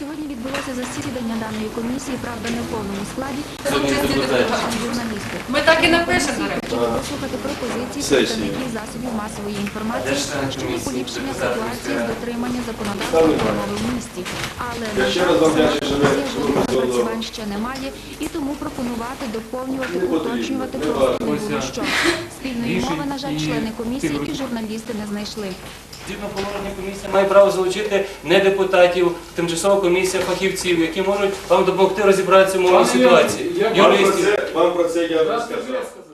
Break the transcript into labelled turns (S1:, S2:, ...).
S1: Сьогодні відбулося засідання даної комісії, правда, не в повному складі.
S2: Ми так і напишемо
S1: послухати пропозиції представників засобів масової інформації щодо поліпшення ситуації з дотримання законодавства про мови в місті. Але на напрацювань ще немає, і тому пропонувати, доповнювати, уточнювати просто не було що. Спільної мови, на жаль, члени комісії, які журналісти не знайшли.
S3: Згідно положення комісія має право залучити не депутатів, тимчасова комісія фахівців, які можуть вам допомогти розібратися в мовній ситуації.
S4: Вам про
S3: Юристів.
S4: це, вам про це я вже сказав.